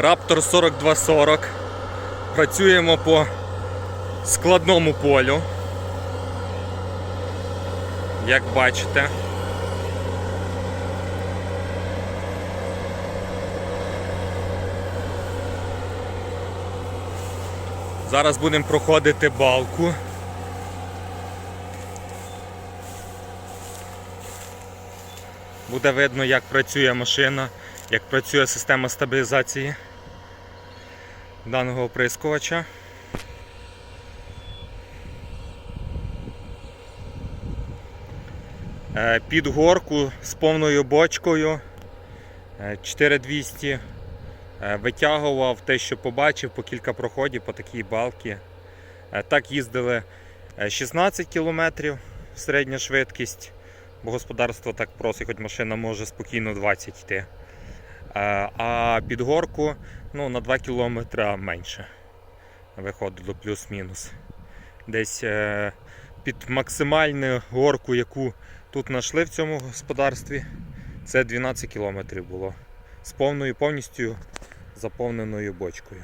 Raptor 4240. Працюємо по складному полю. Як бачите. Зараз будемо проходити балку. Буде видно, як працює машина, як працює система стабілізації даного оприскувача. Е, Під горку з повною бочкою е, 4200 е, витягував те, що побачив по кілька проходів по такій балці. Е, Так їздили е, 16 км середня швидкість, бо господарство так просить, хоч машина може спокійно 20 йти. Е, А під горку ну, на 2 км менше виходило плюс-мінус. Десь е, під максимальну горку, яку тут знайшли в цьому господарстві, це 12 км було. З повною повністю заповненою бочкою.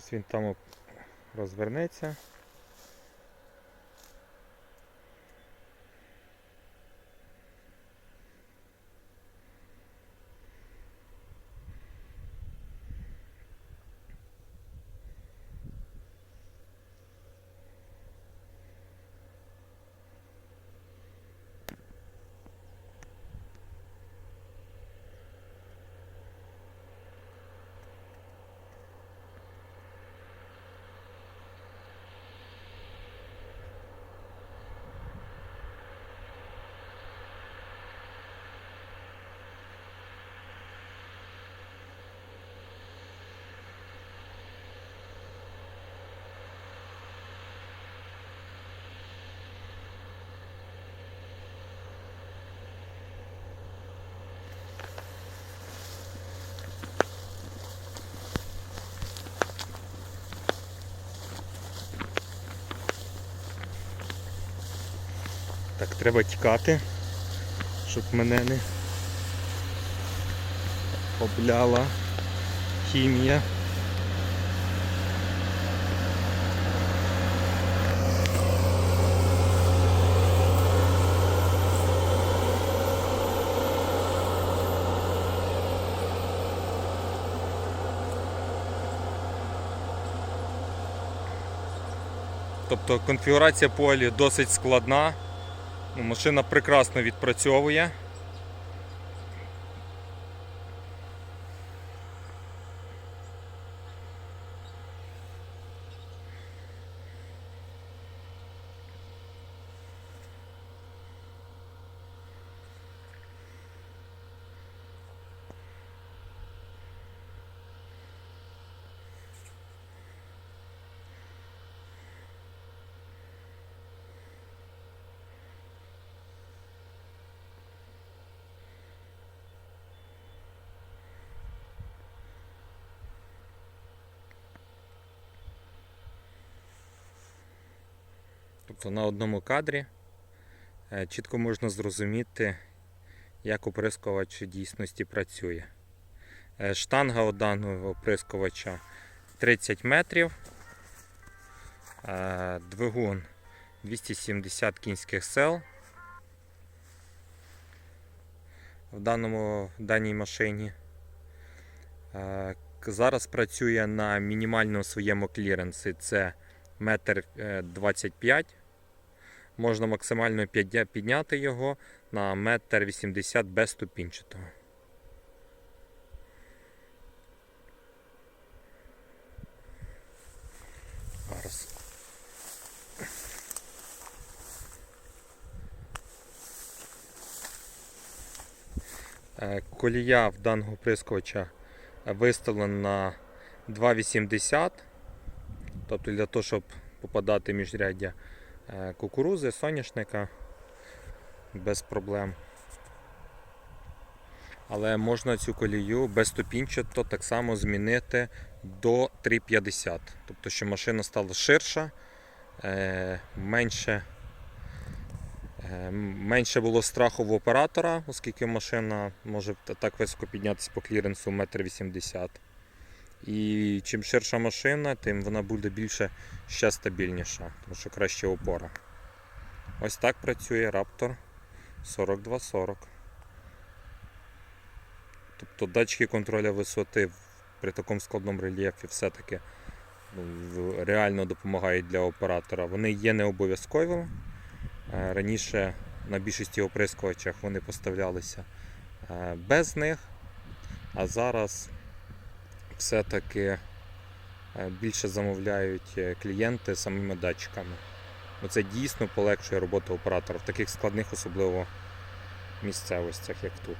Ось він там розвернеться. Так, треба тікати, щоб мене не обляла хімія. Тобто конфігурація полі досить складна. Ну, Машина прекрасно відпрацьовує. Тобто на одному кадрі е, чітко можна зрозуміти, як оприскувач в дійсності працює. Е, Штанга у даного оприскувача 30 метрів, е, двигун 270 кінських сил в даному, в даній машині. Зараз працює на мінімальному своєму кліренсі. Це метр е, 25. Можна максимально підняти його на метр 80 без ступінчатого. Е, Колія в даного прискувача виставлена на 2,80. Тобто для того, щоб попадати міжряддя кукурузи, соняшника без проблем. Але можна цю колію безступінчато так само змінити до 3,50. Тобто, що машина стала ширша, е, менше, е, менше було страху в оператора, оскільки машина може так високо піднятися по кліренсу 1,80 м. І чим ширша машина, тим вона буде більше ще стабільніша, тому що краще опора. Ось так працює Raptor 4240. Тобто датчики контролю висоти при такому складному рельєфі все-таки ну, реально допомагають для оператора. Вони є не обов'язковими. Е, Раніше на більшості оприскувачах вони поставлялися е, без них, а зараз все-таки е, більше замовляють е, клієнти самими датчиками. Бо це дійсно полегшує роботу оператора в таких складних, особливо місцевостях, як тут.